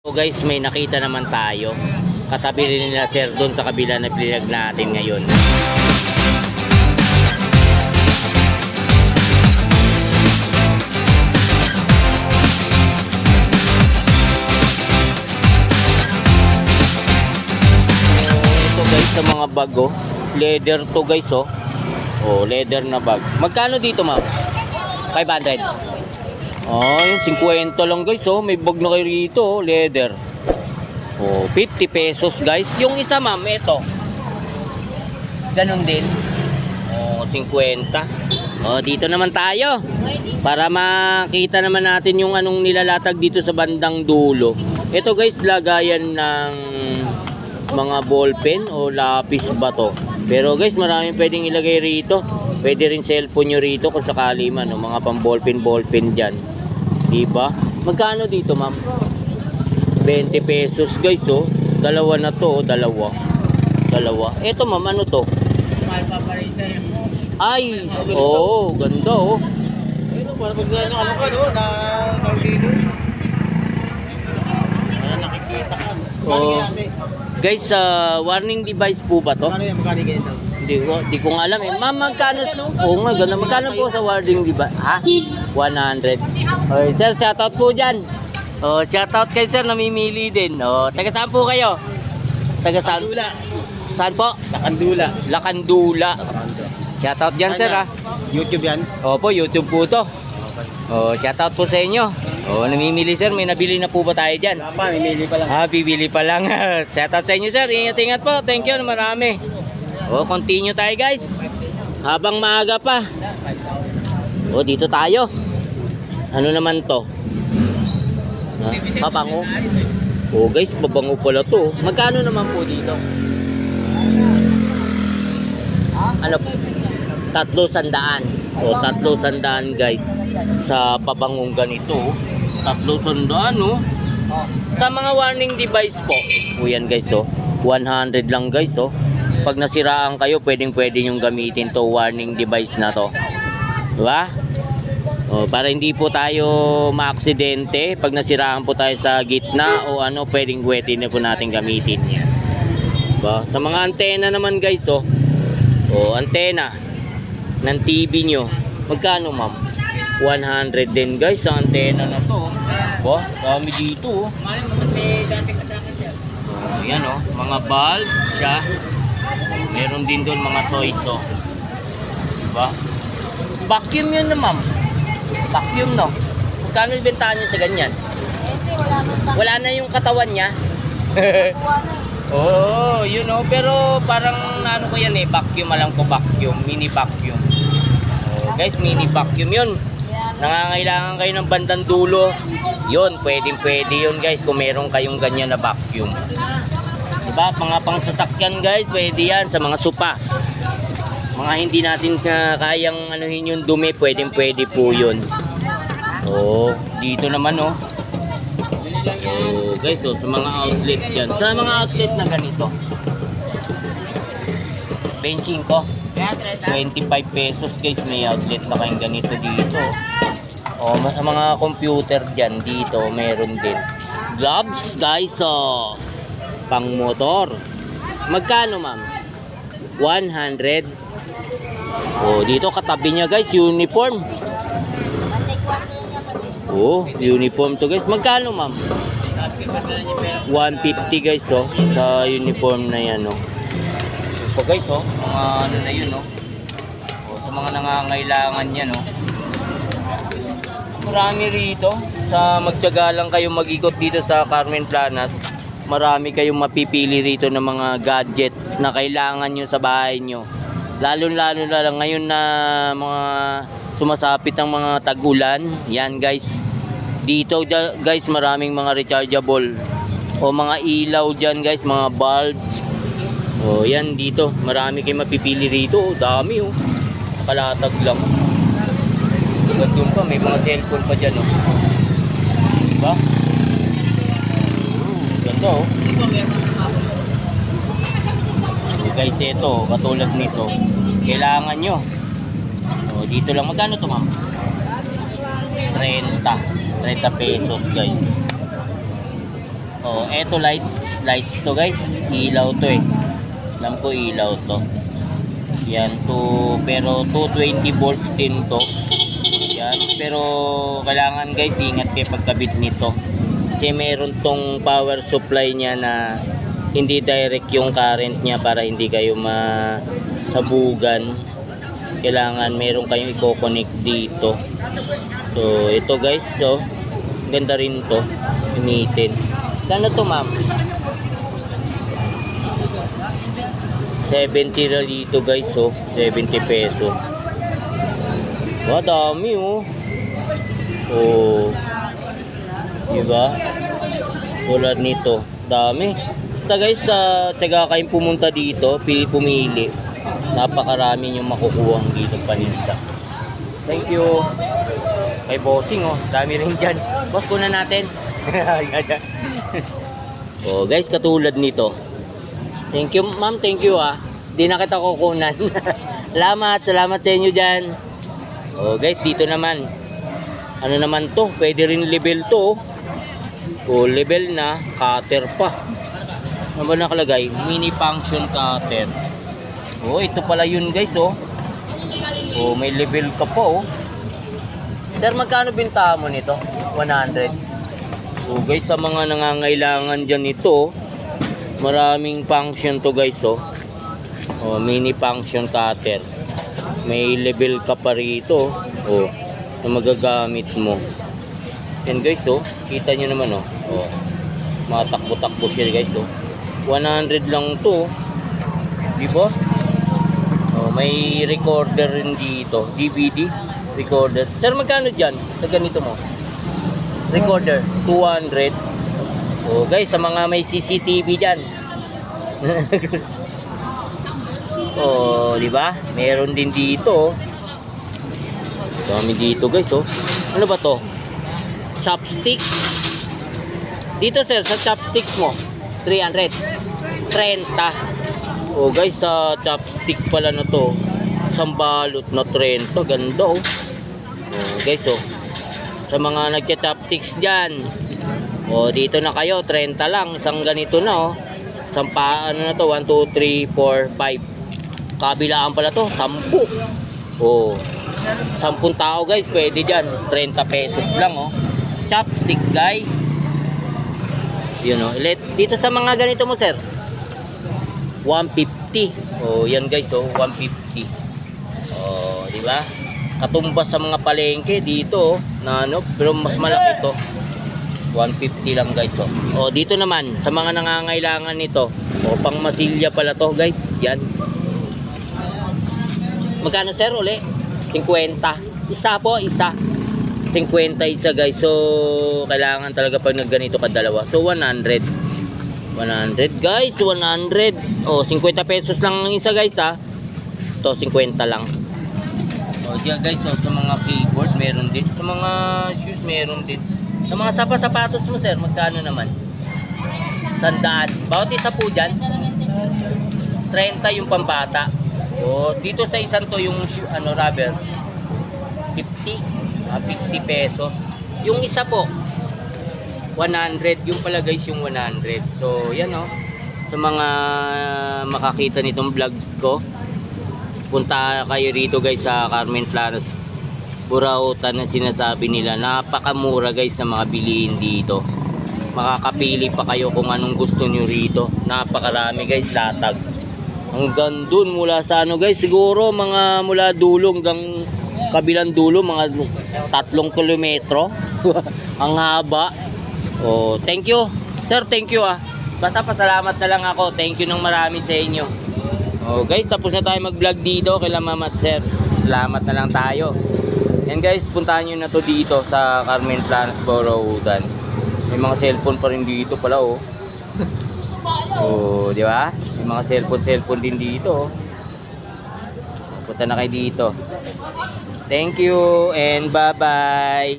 So guys, may nakita naman tayo. Katabi rin nila sir doon sa kabila na pinag natin ngayon. So, guys sa mga bag oh. Leather to guys oh. Oh, leather na bag. Magkano dito ma'am? 500. Oh, yung 50 lang guys oh. May bag na kayo rito oh, leather. Oh, 50 pesos guys. Yung isa ma'am, ito. Ganon din. Oh, 50. Oh, dito naman tayo. Para makita naman natin yung anong nilalatag dito sa bandang dulo. Ito guys, lagayan ng mga ballpen o lapis ba to. Pero guys, maraming pwedeng ilagay rito. Pwede rin cellphone nyo rito kung sakali man. No? Mga pang ballpen, ballpen dyan. Diba? Magkano dito ma'am? 20 pesos guys oh. Dalawa na to oh. Dalawa. Dalawa. Ito ma'am, ano to? Ay! Oh, ganda oh. Ayun, para pag ano, ano ka, no, na Nardino. Ano, nakikita ka. Ate? Guys, ah, warning device po ba to? Magkano yan, magkano? Hindi ko, di ko nga alam eh. Ma'am, magkano? Oo nga, ganda. Magkano po sa warning device? Ha? 100. Okay, sir, shoutout po dyan. Oh, shoutout kay sir, namimili din. Oh, taga saan po kayo? Taga saan? Lakandula. Saan po? Lakandula. Lakandula. Shoutout dyan, sir, ha? YouTube yan? Opo, YouTube po to. Oh, shoutout po sa inyo. Oh, namimili sir, may nabili na po ba tayo? Wala pa, mimili pa lang. Ah, bibili pa lang. shoutout sa inyo sir, ingat-ingat po. Thank you, marami. Oh, continue tayo guys. Habang maaga pa. Oh, dito tayo. Ano naman to? Ah, pabango. Oh guys, babango pala to. Magkano naman po dito? Ano po? Tatlo sandaan. O, tatlo sandaan guys. Sa pabangong ganito. Tatlo sandaan, oh. Sa mga warning device po. O yan guys, oh. 100 lang guys, oh. Pag nasiraan kayo, pwedeng pwede yung gamitin to warning device na to. Diba? O, para hindi po tayo maaksidente pag nasiraan po tayo sa gitna o ano, pwedeng pwede na po natin gamitin yan. Diba? Sa mga antena naman guys, oh. O, antena ng TV nyo. Magkano ma'am? 100 din guys sa antena na to. Ba, dami dito. oh. Oh, yan oh, mga bulb siya. Meron din doon mga toys oh. Diba? Vacuum yun na ma'am. Vacuum no. Magkano yung bentahan niya sa ganyan? Wala na yung katawan niya. Oo, oh, you know, pero parang ano ko yan eh, vacuum alam ko vacuum, mini vacuum. Oh, guys, mini vacuum yun. Nangangailangan kayo ng bandang dulo. Yun, pwedeng pwede yun guys kung meron kayong ganyan na vacuum. Diba? Mga pang sasakyan guys, pwede yan sa mga supa. Mga hindi natin na kayang anuhin yung dumi, pwedeng pwede po yun. Oh, dito naman oh. Oh, guys, oh, sa mga outlet dyan. Sa mga outlet na ganito. 25 ko. 25 pesos guys, may outlet na kayong ganito dito. Oh, mas mga computer dyan, dito, meron din. Gloves, guys, oh. Pang motor. Magkano, ma'am? 100. Oh, dito katabi niya, guys, uniform. Oh, uniform to, guys. Magkano, ma'am? 150 guys oh sa uniform na yan oh. So guys oh, mga ano na yun oh. oh sa mga nangangailangan yan oh. Marami rito sa magtiyaga lang kayo mag-ikot dito sa Carmen Planas. Marami kayong mapipili rito ng mga gadget na kailangan nyo sa bahay nyo. Lalo-lalo na lang ngayon na mga sumasapit ang mga tag-ulan. Yan guys. Dito guys maraming mga rechargeable o mga ilaw dyan guys, mga bulb. O yan dito, marami kayong mapipili rito. Dami oh. Nakalatag lang. Hanggang doon pa, may mga cellphone pa dyan oh. Diba? Ganda oh. So guys, ito, katulad nito, kailangan nyo. O, dito lang, magkano to ma'am? 30. 30 pesos guys. Oh, eto lights, lights to guys. Ilaw to eh. Alam ko ilaw to. Yan to, pero 220 volts din to. Yan, pero kailangan guys ingat kayo pagkabit nito. Kasi meron tong power supply niya na hindi direct yung current niya para hindi kayo masabugan. Kailangan meron kayong i-connect dito. So, ito guys, so ganda rin to. Gamitin. Kano to, ma'am? 70 na dito guys, so 70 pesos. Wow, dami oh. Oh. Diba? Tulad nito. Dami. Basta guys, sa tsaga kayong pumunta dito, pili pumili. Napakarami yung makukuha dito paninda. Thank you. Kay bossing oh, dami rin dyan. Boss, kunan natin. Oh, guys, katulad nito. Thank you, ma'am. Thank you ah. Di na kita kukunan. salamat, salamat sa inyo dyan. Oh, guys, dito naman. Ano naman to? Pwede rin level to. Oh. Oh, level na. Cutter pa. Ano ba nakalagay? Mini function cutter. Oh, ito pala yun guys, oh. Oh, may level ka pa, oh. Sir, magkano bintahan mo nito? 100. So guys, sa mga nangangailangan dyan nito, maraming function to guys, oh. Oh, mini function cutter. May level ka pa rito, oh, na magagamit mo. Yan guys, oh. Kita nyo naman, oh. oh. Matakbo-takbo siya guys, oh. 100 lang to, oh. Di ba? Oh, may recorder rin dito, DVD recorder. Sir, magkano dyan sa ganito mo? Recorder, 200. So, guys, sa mga may CCTV dyan. oh, di ba? Meron din dito. oh. Dami dito, guys, oh. Ano ba to? Chopstick. Dito, sir, sa chopstick mo, 300. 30. Oh, guys, sa chopstick pala na to. Isang balot na 30. Ganda, oh. Oh, guys, oh. Sa mga nagcha-chopsticks dyan. Oh, dito na kayo. 30 lang. Isang ganito na, oh. Isang pa, ano na to? 1, 2, 3, 4, 5. Kabilaan pala to. 10. Oh. 10 tao, guys. Pwede dyan. 30 pesos lang, oh. Chopstick, guys. Yun. Let, dito sa mga ganito mo, sir. 150. Oh, yan guys, oh, 150. Oh, di ba? Katumbas sa mga palengke dito, oh, na ano, pero mas malaki to. 150 lang guys, oh. Oh, dito naman sa mga nangangailangan nito. Oh, pang masilya pala to, guys. Yan. Magkano sir uli? 50. Isa po, isa. 50 isa guys. So, kailangan talaga pag nagganito ka dalawa. So, 100. 100 guys, 100. Oh, 50 pesos lang ang isa guys ha. To 50 lang. Oh, diyan guys, oh, sa mga keyboard meron din. Sa mga shoes meron din. Sa mga sapa-sapatos mo sir, magkano naman? Sandaan. Bawat isa po dyan. 30 yung pambata. Oh, dito sa isang to yung shoe, ano rubber. 50. Ah, 50 pesos. Yung isa po, 100 yung pala guys yung 100 so yan oh. Sa mga makakita nitong vlogs ko punta kayo rito guys sa Carmen Planas Burautan na sinasabi nila. Napakamura guys na mga bilihin dito. Makakapili pa kayo kung anong gusto nyo rito. Napakarami guys latag. Hanggang dun mula sa ano guys siguro mga mula dulo hanggang kabilang dulo mga tatlong kilometro ang haba Oh, thank you. Sir, thank you ah. Basta pasalamat na lang ako. Thank you ng marami sa inyo. Oh, guys, tapos na tayo mag-vlog dito kay Mama at Sir. Salamat na lang tayo. Yan guys, puntahan nyo na to dito sa Carmen Planas Boroodan. May mga cellphone pa rin dito pala oh. Oh, di ba? May mga cellphone cellphone din dito. oh. Punta na kayo dito. Thank you and bye-bye.